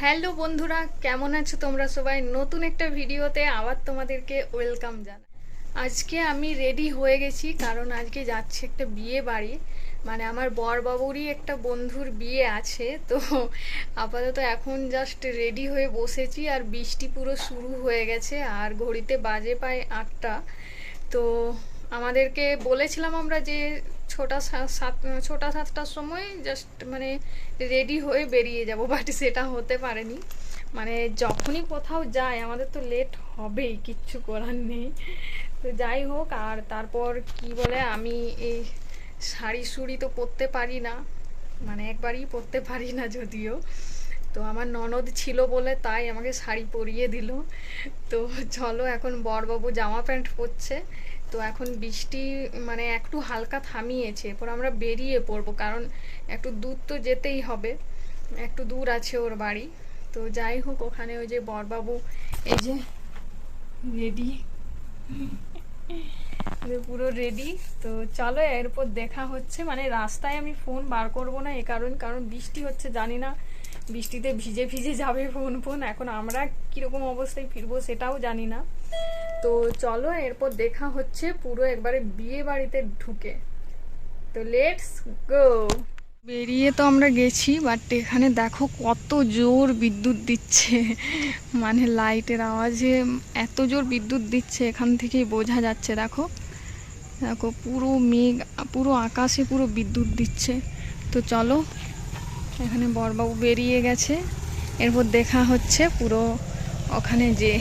Hello বন্ধুরা, কেমন আছো তোমরা সবাই? নতুন একটা ভিডিওতে আবার তোমাদেরকে ওয়েলকাম জানাই আজকে আমি রেডি হয়ে গেছি, কারণ আজকে যাচ্ছি একটা বিয়ে বাড়ি। মানে আমার বরবাবুরই একটা বন্ধুর বিয়ে আছে, তো আপাতত এখন জাস্ট রেডি হয়ে বসেছি, আর বৃষ্টি পুরো শুরু হয়ে গেছে, আর ঘড়িতে বাজে পায় আটটা। তো আমাদেরকে বলেছিলাম আমরা যে ছোটা সাত, ছোটা সাতটার সময় জাস্ট মানে রেডি হয়ে বেরিয়ে যাব বাট সেটা হতে পারেনি। মানে যখনই কোথাও যাই, আমাদের তো লেট হবেই, কিচ্ছু করার নেই। তো যাই হোক, আর তারপর কি বলে, আমি এই শাড়ি সুড়ি তো পরতে পারি না। মানে একবারই পরতে পারি না যদিও। তো আমার ননদ ছিল বলে তাই আমাকে শাড়ি পরিয়ে দিল। তো চলো, এখন বরবাবু জামা প্যান্ট পরছে। তো এখন বৃষ্টি মানে একটু হালকা থামিয়েছে, এরপর আমরা বেরিয়ে পড়ব, কারণ একটু দূর তো যেতেই হবে, একটু দূর আছে ওর বাড়ি। তো যাই হোক, ওখানে ওই যে বরবাবু এই যে রেডি পুরো রেডি তো চলো, এরপর দেখা হচ্ছে। মানে রাস্তায় আমি ফোন বার করব না, এ কারণ কারণ বৃষ্টি হচ্ছে, জানি না। বৃষ্টিতে ভিজে ভিজে যাবে ফোন ফোন এখন আমরা কীরকম অবস্থায় ফিরবো সেটাও জানি না। তো চলো, এরপর দেখা হচ্ছে পুরো একবারে বিয়ে বাড়িতে ঢুকে। তো লেটস গো বেরিয়ে তো আমরা গেছি বাট এখানে দেখো কত জোর বিদ্যুৎ দিচ্ছে। মানে লাইটের আওয়াজে এত জোর বিদ্যুৎ দিচ্ছে, এখান থেকেই বোঝা যাচ্ছে। দেখো দেখো পুরো মেঘ, পুরো আকাশে পুরো বিদ্যুৎ দিচ্ছে। তো চলো, এখানে বরবাবু বেরিয়ে গেছে। এরপর দেখা হচ্ছে পুরো ওখানে যে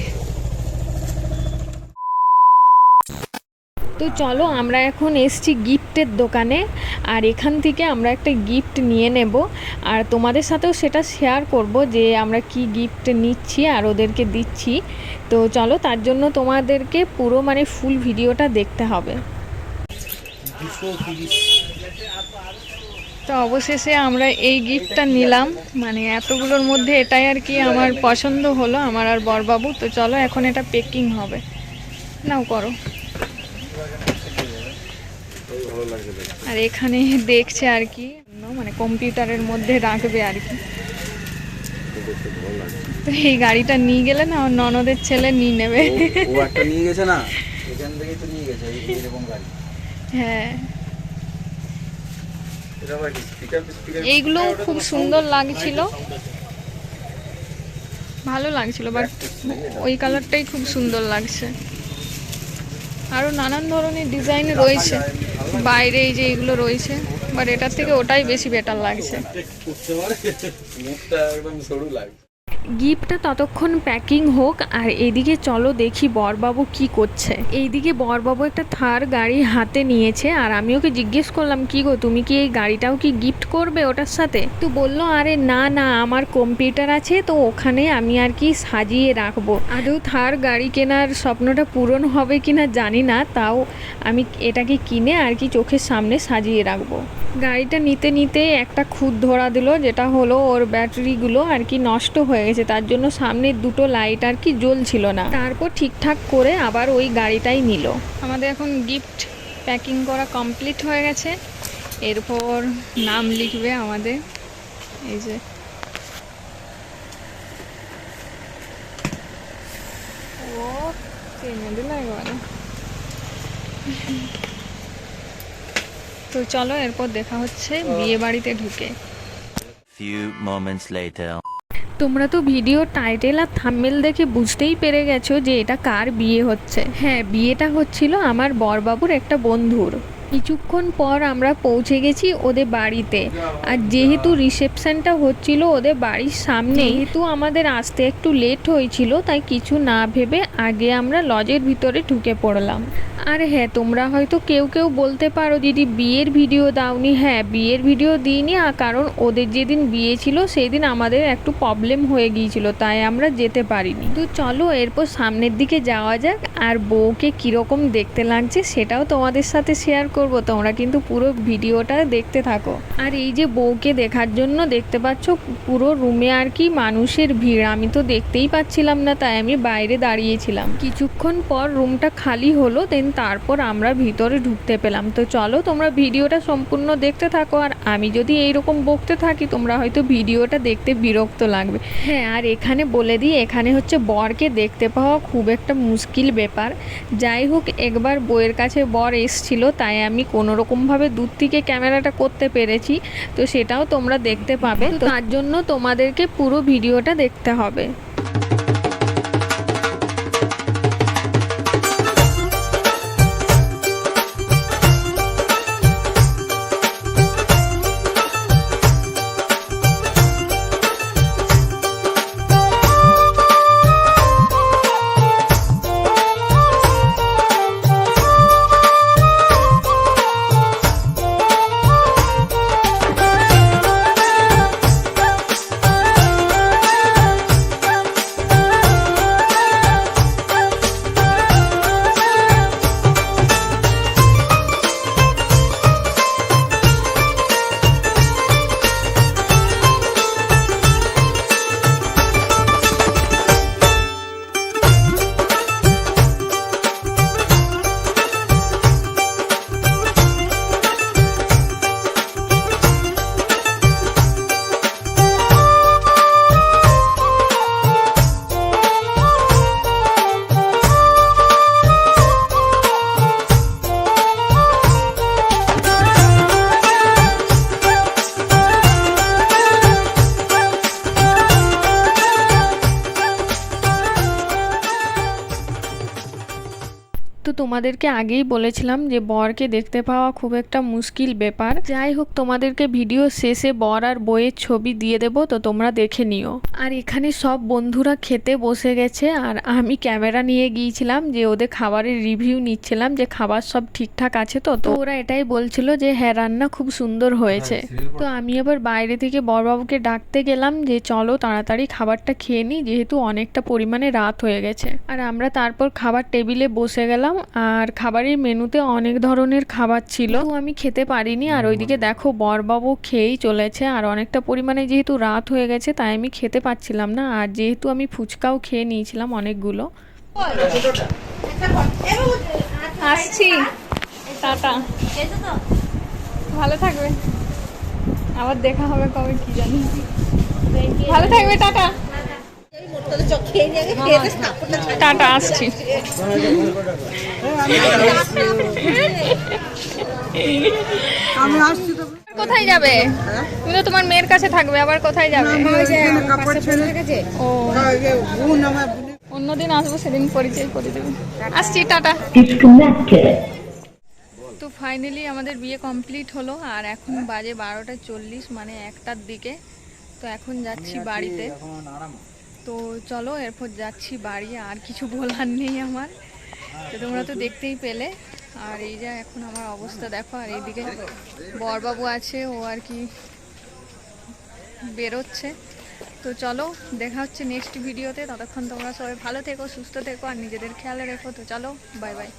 তো চলো আমরা এখন এসছি গিফটের দোকানে, আর এখান থেকে আমরা একটা গিফট নিয়ে নেব। আর তোমাদের সাথেও সেটা শেয়ার করব যে আমরা কি গিফট নিচ্ছি আর ওদেরকে দিচ্ছি। তো চলো তার জন্য তোমাদেরকে পুরো মানে ফুল ভিডিওটা দেখতে হবে। তো অবশেষে আমরা এই গিফটটা নিলাম। মানে এতগুলোর মধ্যে এটাই আর কি আমার পছন্দ হলো, আমার আর বরবাবু। তো চলো এখন এটা পেকিং হবে। নাও করো। আর এখানে দেখছে আর কি মানে কম্পিউটারের মধ্যে রাখবে আর কি। তো এই গাড়িটা নিয়ে গেলে না ননদের ছেলে নিয়ে নেবে। ও- ও একটা নিয়ে গেছে না? এখান থেকেই তো নিয়ে গেছে এই- গাড়ি। হ্যাঁ। এইগুলো খুব সুন্দর লাগছিল। ভালো লাগছিল বাট ওই কালারটাই খুব সুন্দর লাগছে। আরও নানান ধরনের ডিজাইন রয়েছে। বাইরে এই যে এইগুলো রয়েছে বাট এটার থেকে ওটাই বেশি বেটার লাগছে। মুখটা একদম সরু লাগছে। গিফটটা ততক্ষণ প্যাকিং হোক আর এদিকে চলো দেখি বরবাবু কি করছে। এইদিকে বরবাবু একটা থার গাড়ি হাতে নিয়েছে আর আমি ওকে জিজ্ঞেস করলাম, কি গো, তুমি কি এই গাড়িটাও কি গিফট করবে ওটার সাথে? তো বলল, আরে না না, আমার কম্পিউটার আছে, তো ওখানে আমি আর কি সাজিয়ে রাখব। আদৌ থার গাড়ি কেনার স্বপ্নটা পূরণ হবে কি না জানি না, তাও আমি এটাকে কিনে আর কি চোখের সামনে সাজিয়ে রাখব। গাড়িটা নিতে নিতে একটা খুদ ধরা দিল, যেটা হলো ওর ব্যাটারিগুলো আর কি নষ্ট হয়ে গেছে তার জন্য সামনে দুটো লাইট আর কি জ্বলছিল না। তারপর ঠিকঠাক করে আবার ওই গাড়িটাই নিল। আমাদের এখন গিফট প্যাকিং করা কমপ্লিট হয়ে গেছে। এরপর নাম লিখবে আমাদের। এই যে। ও, টেনে দিল তো চলো, এরপর দেখা হচ্ছে বিয়ে বাড়িতে ঢুকে। Few moments later. তোমরা তো ভিডিও টাইটেল আর থাম্বেল দেখে বুঝতেই পেরে গেছো যে এটা কার বিয়ে হচ্ছে। হ্যাঁ বিয়েটা হচ্ছিল আমার বরবাবুর একটা বন্ধুর। কিছুক্ষণ পর আমরা পৌঁছে গেছি ওদের বাড়িতে। আর যেহেতু রিসেপশনটা হচ্ছিল ওদের বাড়ির সামনে যেহেতু আমাদের আসতে একটু লেট হয়েছিল, তাই কিছু না ভেবে আগে আমরা লজের ভিতরে ঢুকে পড়লাম। আর হ্যাঁ তোমরা হয়তো কেউ কেউ বলতে পারো, দিদি বিয়ের ভিডিও দাওনি। হ্যাঁ বিয়ের ভিডিও দিইনি কারণ ওদের যেদিন বিয়ে ছিল সেই দিন আমাদের একটু প্রবলেম হয়ে গিয়েছিল, তাই আমরা যেতে পারিনি। তো চলো, এরপর সামনের দিকে যাওয়া যাক, আর বউকে কীরকম দেখতে লাগছে সেটাও তোমাদের সাথে শেয়ার করব। তোমরা কিন্তু পুরো ভিডিওটা দেখতে থাকো। আর এই যে বউকে দেখার জন্য দেখতে পাচ্ছ, পুরো রুমে আর কি মানুষের ভিড়। আমি তো দেখতেই পাচ্ছিলাম না, তাই আমি বাইরে দাঁড়িয়েছিলাম। কিছুক্ষণ পর রুমটা খালি হলো দেন তারপর আমরা ভিতরে ঢুকতে পেলাম। তো চলো তোমরা ভিডিওটা সম্পূর্ণ দেখতে থাকো আর আমি যদি এইরকম বকতে থাকি, তোমরা হয়তো ভিডিওটা দেখতে বিরক্ত লাগবে। হ্যাঁ আর এখানে বলে দিই, এখানে হচ্ছে বরকে দেখতে পাওয়া খুব একটা মুশকিল ব্যাপার। যাই হোক, একবার বইয়ের কাছে বর এসছিল, তাই আমি কোনোরকমভাবে দূর থেকে ক্যামেরাটা করতে পেরেছি। তো সেটাও তোমরা দেখতে পাবে। তার জন্য তোমাদেরকে পুরো ভিডিওটা দেখতে হবে। তো তোমাদেরকে আগেই বলেছিলাম যে বরকে দেখতে পাওয়া খুব একটা মুশকিল ব্যাপার। যাই হোক তোমাদেরকে ভিডিও শেষে বর আর বইয়ের ছবি দিয়ে দেবো তো তোমরা দেখে নিও। আর এখানে সব বন্ধুরা খেতে বসে গেছে আর আমি ক্যামেরা নিয়ে গিয়েছিলাম যে ওদের খাবারের রিভিউ নিচ্ছিলাম যে খাবার সব ঠিকঠাক আছে তো। তো ওরা এটাই বলছিল যে হ্যাঁ রান্না খুব সুন্দর হয়েছে। তো আমি আবার বাইরে থেকে বরবাবুকে ডাকতে গেলাম যে চলো তাড়াতাড়ি খাবারটা খেয়ে নিই যেহেতু অনেকটা পরিমাণে রাত হয়ে গেছে। আর আমরা তারপর খাবার টেবিলে বসে গেলাম। আর খাবারের মেনুতে অনেক ধরনের খাবার ছিল। তো আমি খেতে পারিনি আর ওইদিকে দেখো বরবাবু খেয়েই চলেছে আর অনেকটা পরিমাণে যেহেতু রাত হয়ে গেছে তাই আমি খেতে পাচ্ছিলাম না আর যেহেতু আমি ফুচকাও খেয়ে নিয়েছিলাম অনেকগুলো। আসছি। টাটা। ভালো থাকবে। আবার দেখা হবে কবে কি জানি। ভালো থাকবে টাটা। টাটা আসছি। আমি আসছি তো। কোথায় যাবে? তুমি তো তোমার মেয়ের কাছে থাকবে আবার কোথায় যাবে? ও। অন্যদিন আসব সেদিন পরিচয় করে দেবে। আসছি টাটা. তো ফাইনালি আমাদের বিয়ে কমপ্লিট হলো আর এখন বাজে বারোটা চল্লিশ মানে একটার দিকে। তো এখন যাচ্ছি বাড়িতে। এখন আরাম। তো চলো, এরপর যাচ্ছি বাড়ি, আর কিছু বলার নেই আমার। তো তোমরা তো দেখতেই পেলে। আর এই যা এখন আমার অবস্থা, দেখো, আর এইদিকে বরবাবু আছে, ও আর কি বেরোচ্ছে। তো চলো, দেখা হচ্ছে নেক্সট ভিডিওতে ততক্ষণ তোমরা সবাই ভালো থেকো, সুস্থ থেকো, আর নিজেদের খেয়াল রেখো। তো চলো বাই বাই